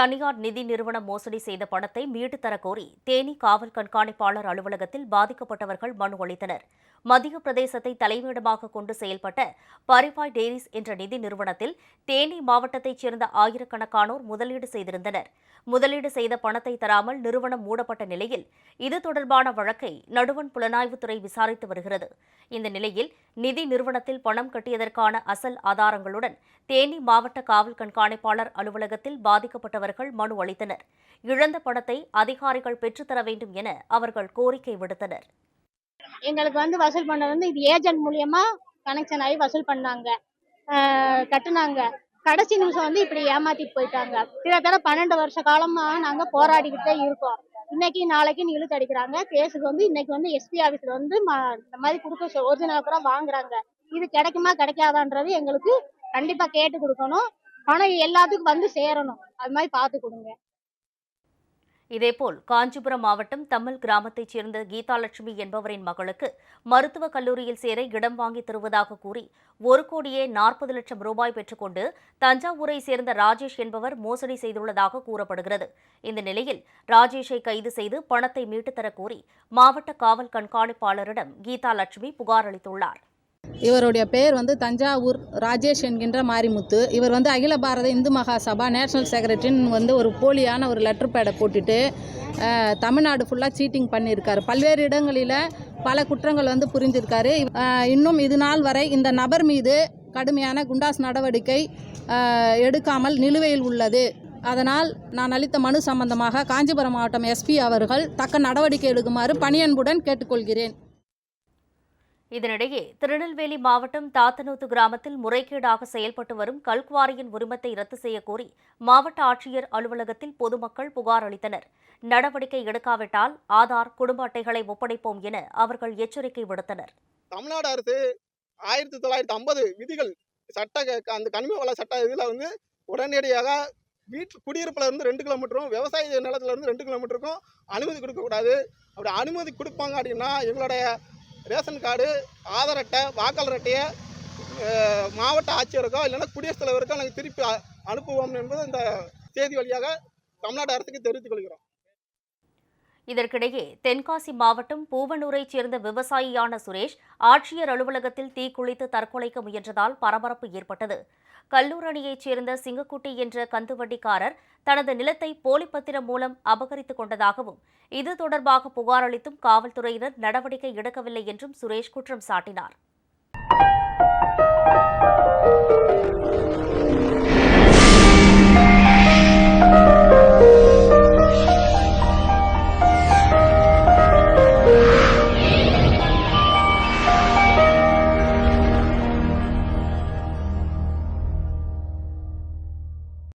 தனியார் நிதி நிறுவனம் மோசடி செய்த பணத்தை மீட்டுத் தரக்கோரி தேனி காவல் கண்காணிப்பாளர் அலுவலகத்தில் பாதிக்கப்பட்டவர்கள் மனு அளித்தனர். மத்திய பிரதேசத்தை தலைமையிடமாக கொண்டு செயல்பட்ட பரிபாய் டெய்ரிஸ் என்ற நிதி நிறுவனத்தில் தேனி மாவட்டத்தைச் சேர்ந்த ஆயிரக்கணக்கானோர் முதலீடு செய்திருந்தனர். முதலீடு செய்த பணத்தை தராமல் நிறுவனம் மூடப்பட்ட நிலையில் இது தொடர்பான வழக்கை நடுவண் புலனாய்வுத்துறை விசாரித்து வருகிறது. இந்த நிலையில் நிதி நிறுவனத்தில் பணம் கட்டியதற்கான அசல் ஆதாரங்களுடன் தேனி மாவட்ட காவல் கண்காணிப்பாளர் அலுவலகத்தில் பாதிக்கப்பட்டவர்கள் மனு அளித்தனர். இழந்த பணத்தை அதிகாரிகள் பெற்றுத்தர வேண்டும் என அவர்கள் கோரிக்கை விடுத்தனர். எங்களுக்கு வந்து வசூல் பண்ணது வந்து இது ஏஜென்ட் மூலியமா கனெக்ஷன் ஆகி வசூல் பண்ணாங்க. ஆஹ் கட்டுனாங்க. கடைசி நிமிஷம் வந்து இப்படி ஏமாத்தி போயிட்டாங்க. கிட்டத்தட்ட பன்னெண்டு வருஷ காலமா நாங்க போராடிக்கிட்டே இருக்கோம். இன்னைக்கு நாளைக்கு இழுத்து அடிக்கிறாங்க. கேஸுக்கு வந்து இன்னைக்கு வந்து எஸ்பி ஆபீஸ்ல வந்து இந்த மாதிரி கொடுக்க ஒரிஜினல் கூட வாங்குறாங்க. இது கிடைக்குமா கிடைக்காதான்றது எங்களுக்கு கண்டிப்பா கேட்டு கொடுக்கணும். பணம் எல்லாத்துக்கும் வந்து சேரணும். அது மாதிரி பார்த்து கொடுங்க. இதேபோல் காஞ்சிபுரம் மாவட்டம் தம்மல் கிராமத்தைச் சேர்ந்த கீதாலட்சுமி என்பவரின் மகளுக்கு மருத்துவக் கல்லூரியில் சேர இடம் வாங்கி தருவதாக கூறி ஒரு கோடியே நாற்பது லட்சம் ரூபாய் பெற்றுக்கொண்டு தஞ்சாவூரை சேர்ந்த ராஜேஷ் என்பவர் மோசடி செய்துள்ளதாக கூறப்படுகிறது. இந்த நிலையில் ராஜேஷை கைது செய்து பணத்தை மீட்டுத்தரக் கோரி மாவட்ட காவல் கண்காணிப்பாளரிடம் கீதாலட்சுமி புகார் அளித்துள்ளார். இவருடைய பெயர் வந்து தஞ்சாவூர் ராஜேஷ் என்கின்ற மாரிமுத்து. இவர் வந்து அகில பாரத இந்து மகா சபா நேஷனல் செக்ரட்டரின்னு வந்து ஒரு போலியான ஒரு லெட்டர் பேடை போட்டுட்டு தமிழ்நாடு ஃபுல்லாக சீட்டிங் பண்ணியிருக்காரு. பல்வேறு இடங்களில் பல குற்றங்கள் வந்து புரிந்திருக்காரு இன்னும் இது நாள் வரை இந்த நபர் மீது கடுமையான குண்டாஸ் நடவடிக்கை எடுக்காமல் நிலுவையில் உள்ளது. அதனால் நான் அளித்த மனு சம்பந்தமாக காஞ்சிபுரம் மாவட்டம் எஸ்பி அவர்கள் தக்க நடவடிக்கை எடுக்குமாறு பணியன்புடன் கேட்டுக்கொள்கிறேன். இதனிடையே திருநெல்வேலி மாவட்டம் தாத்தனூத்து கிராமத்தில் முறைகேடாக செயல்பட்டு வரும் கல்குவாரியின் உரிமத்தை ரத்து செய்யக்கோரி மாவட்ட ஆட்சியர் அலுவலகத்தில் பொதுமக்கள் புகார் அளித்தனர். நடவடிக்கை எடுக்காவிட்டால் ஆதார் குடும்ப அட்டைகளை ஒப்படைப்போம் என அவர்கள் எச்சரிக்கை விடுத்தனர். தமிழ்நாடு அரசு ஆயிரத்தி தொள்ளாயிரத்தி ஐம்பது விதிகள் சட்ட அந்த கனிம வள சட்ட இதில் வந்து உடனடியாக வீட்டு குடியிருப்புல இருந்து ரெண்டு கிலோமீட்டரும் விவசாய நிலத்துல இருந்து ரெண்டு கிலோமீட்டருக்கும் அனுமதி கொடுக்கக்கூடாது. அப்படி அனுமதி கொடுப்பாங்க அப்படின்னா எங்களுடைய ரேஷன் கார்டு ஆதார் அட்டை வாக்காளர் அட்டையை மாவட்ட ஆட்சியருக்கோ இல்லைன்னா குடியரசுத் தலைவருக்கோ நாங்கள் திருப்பி அனுப்புவோம் என்பது இந்த செய்தி வழியாக தமிழ்நாடு அரசுக்கு தெரிவித்துக் கொள்கிறோம். இதற்கிடையே தென்காசி மாவட்டம் பூவனூரைச் சேர்ந்த விவசாயியான சுரேஷ் ஆட்சியர் அலுவலகத்தில் தீக்குளித்து தற்கொலைக்க முயன்றதால் பரபரப்பு ஏற்பட்டது. கல்லூர் அணியைச் சேர்ந்த சிங்கக்குட்டி என்ற கந்துவட்டிக்காரர் தனது நிலத்தை போலி பத்திரம் மூலம் அபகரித்துக் கொண்டதாகவும் இது தொடர்பாக புகார் அளித்தும் காவல்துறையினர் நடவடிக்கை எடுக்கவில்லை என்றும் சுரேஷ் குற்றம் சாட்டினார்.